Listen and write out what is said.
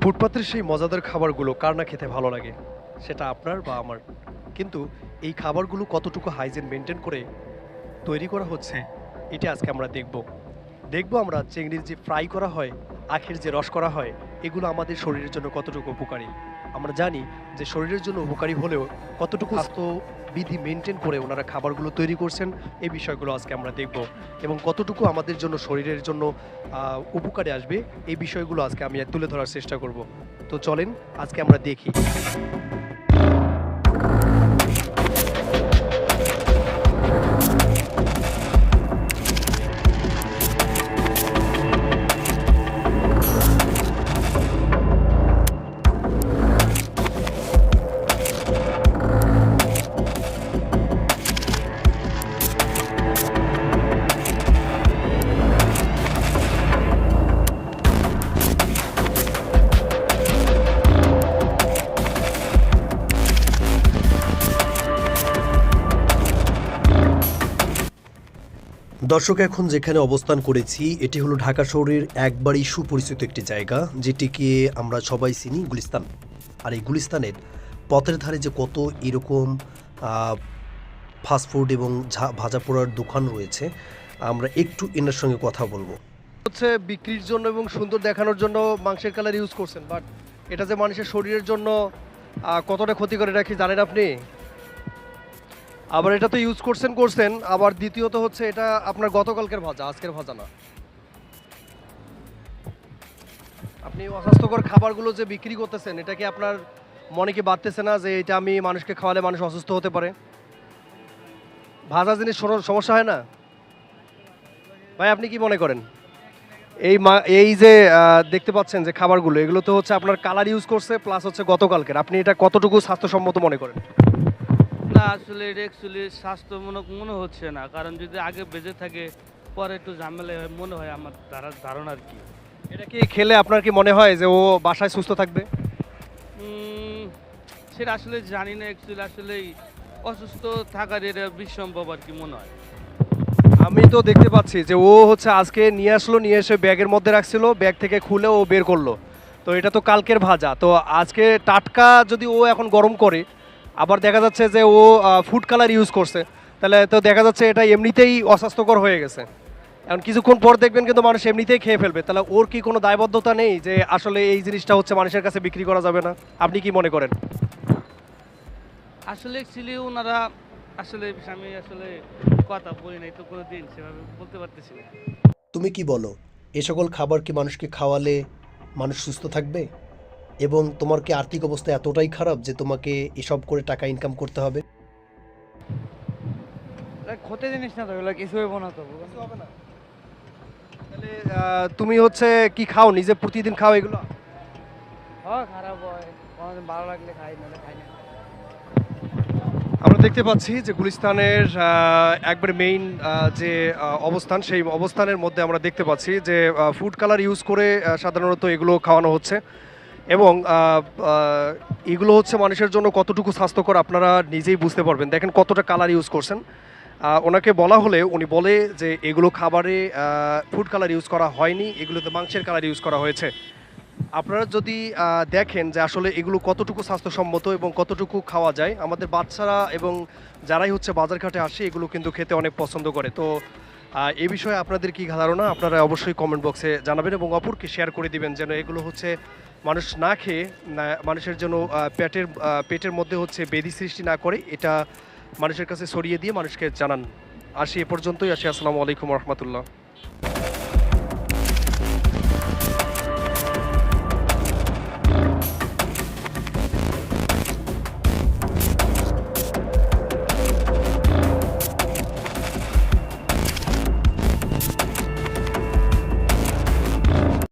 ফুটপাতের সেই মজাদার খাবারগুলো কার না খেতে ভালো লাগে, সেটা আপনার বা আমার। কিন্তু এই খাবারগুলো কতটুকু হাইজিন মেনটেন করে তৈরি করা হচ্ছে, এটা আজকে আমরা দেখব। দেখব আমরা চিংড়ির যে ফ্রাই করা হয়, আখের যে রস করা হয় এগুলো আমাদের শরীরের জন্য কতটুকু উপকারী? আমরা জানি যে শরীরের জন্য উপকারী হলেও কতটুকু স্বাস্থ্য বিধি মেনটেন করে ওনারা খাবারগুলো তৈরি করছেন এই বিষয়গুলো আজকে আমরা দেখব এবং কতটুকু আমাদের জন্য শরীরের জন্য উপকারে আসবে, এই বিষয়গুলো আজকে আমি তুলে ধরার চেষ্টা করব। তো চলেন, আজকে আমরা দেখি। দর্শক, এখন যেখানে অবস্থান করেছি, এটি হলো ঢাকা শহরের একবারই সুপরিচিত একটি জায়গা, যেটিকে আমরা সবাই চিনি গুলিস্তান। আর এই গুলিস্তানের পথের ধারে যে কত এরকম ফাস্টফুড এবং ভাজা পোড়ার দোকান রয়েছে, আমরা একটু এনার সঙ্গে কথা বলব। হচ্ছে বিক্রির জন্য এবং সুন্দর দেখানোর জন্য মাংসের কালার ইউজ করছেন বাট এটা যে মানুষের শরীরের জন্য কতটা ক্ষতি করে রাখি জানেন আপনি? আবার এটা তো ইউজ করছেন করছেন। আবার দ্বিতীয়ত হচ্ছে এটা আপনার গতকালকের ভাজা, আজকের ভাজা না। আপনি অস্বাস্থ্যকর খাবারগুলো যে বিক্রি করতেছেন, এটা কি আপনার মনে কি বাড়তেছে না যে এটা আমি মানুষকে খাওয়ালে মানুষ অসুস্থ হতে পারে? ভাজা জিনিস সমস্যা হয় না? ভাই, আপনি কি মনে করেন? এই মা এই যে দেখতে পাচ্ছেন যে খাবারগুলো, এগুলো তো হচ্ছে আপনার কালার ইউজ করছে প্লাস হচ্ছে গতকালকের। আপনি এটা কতটুকু স্বাস্থ্যসম্মত মনে করেন? না আসলে এটা অ্যাকচুয়ালি স্বাস্থ্যমূলক মনে হচ্ছে না। কারণ যদি আগে বেঁচে থাকে পরে একটু ঝামেলা হয় মনে হয় আমার ধারা- ধারণা আর কি। এটা কি খেলে আপনার কি মনে হয় যে ও বাসায় সুস্থ থাকবে? সেটা আসলে জানি না। অ্যাকচুয়ালি আসলে অসুস্থ থাকার এটা বিসম্ভব আর কি মনে হয়। আমি তো দেখতে পাচ্ছি যে ও হচ্ছে আজকে নিয়ে আসলো নিয়ে এসে ব্যাগের মধ্যে রাখছিল ব্যাগ থেকে খুলে ও বের করল। তো এটা তো কালকের ভাজা। তো আজকে টাটকা যদি ও এখন গরম করে আবার দেখা যাচ্ছে যে ও ফুড কালার ইউজ করছে। তাহলে তো দেখা যাচ্ছে এটা এমনিতেই অস্বাস্থ্যকর হয়ে গেছে। এখন কিছুক্ষণ পর দেখবেন কিন্তু মানুষ এমনিতেই খেয়ে ফেলবে। তাহলে ওর কি কোনো দায়বদ্ধতা নেই যে আসলে এই জিনিসটা হচ্ছে মানুষের কাছে বিক্রি করা যাবে না? আপনি কি মনে করেন? আসলে অ্যাকচুয়ালি ওনারা আসলে আমি আসলে কথা বলি নাই তো কোনো দিন সেভাবে বলতে পারতেছি না। তুমি কি বলো এ সকল খাবার কি মানুষকে খাওয়ালে মানুষ সুস্থ থাকবে? এবং তোমার কি আর্থিক অবস্থা এতটাই খারাপ যে তোমাকে এসব করে টাকা ইনকাম করতে হবে? ক্ষতি জিনিস না তো এগুলো কিছু হইব না তো তাহলে তুমি হচ্ছে কি খাও? নিজে প্রতিদিন খাও এগুলো? হ্যাঁ খারাপ হয়। কোনোদিন ভালো লাগলে খাই নাহলে খাই না। আমরা দেখতে পাচ্ছি যে গুলিস্তানের একবার মেইন যে অবস্থান সেই অবস্থানের মধ্যে আমরা দেখতে পাচ্ছি যে ফুড কালার ইউজ করে সাধারণত এগুলো খাওয়ানো হচ্ছে। এবং এগুলো হচ্ছে মানুষের জন্য কতটুকু স্বাস্থ্যকর আপনারা নিজেই বুঝতে পারবেন। দেখেন কতটা কালার ইউজ করছেন। ওনাকে বলা হলে উনি বলে যে, এগুলো খাবারে ফুড কালার ইউজ করা হয়নি, এগুলোতে মাংসের কালার ইউজ করা হয়েছে। আপনারা যদি দেখেন যে আসলে এগুলো কতটুকু স্বাস্থ্যসম্মত এবং কতটুকু খাওয়া যায়, আমাদের বাচ্চারা এবং যারাই হচ্ছে বাজারঘাটে আসে, এগুলো কিন্তু খেতে অনেক পছন্দ করে। তো এ বিষয়ে আপনাদের কি ধারণা? আপনারা অবশ্যই কমেন্ট বক্সে জানাবেন এবং অপরকে শেয়ার করে দিবেন যেন এগুলো হচ্ছে মানুষ না খেয়ে মানুষের জন্য পেটের পেটের মধ্যে হচ্ছে বেদি সৃষ্টি না করে, এটা মানুষের কাছে ছড়িয়ে দিয়ে মানুষকে জানান। আসি এ পর্যন্তই, আসি, আসসালামু আলাইকুম রহমতুল্লাহ।